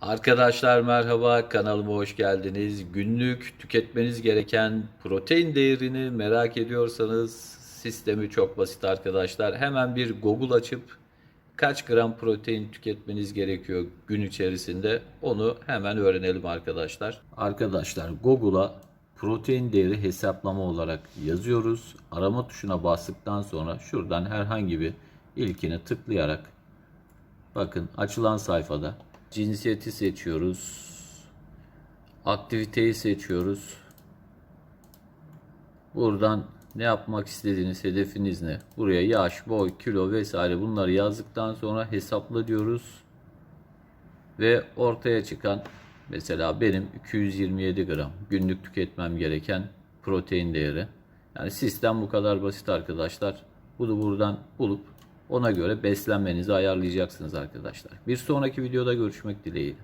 Arkadaşlar merhaba kanalıma hoş geldiniz. Günlük tüketmeniz gereken protein değerini merak ediyorsanız sistemi çok basit arkadaşlar. Hemen bir Google açıp kaç gram protein tüketmeniz gerekiyor gün içerisinde onu hemen öğrenelim arkadaşlar. Arkadaşlar Google'a protein değeri hesaplama olarak yazıyoruz. Arama tuşuna bastıktan sonra şuradan herhangi bir ilkini tıklayarak Bakın açılan sayfada cinsiyeti seçiyoruz. Aktiviteyi seçiyoruz. Buradan ne yapmak istediğiniz, hedefiniz ne? Buraya yaş, boy, kilo vesaire bunları yazdıktan sonra hesapla diyoruz. Ve ortaya çıkan mesela benim 227 gram günlük tüketmem gereken protein değeri. Yani sistem bu kadar basit arkadaşlar. Bunu buradan bulup ona göre beslenmenizi ayarlayacaksınız arkadaşlar. Bir sonraki videoda görüşmek dileğiyle.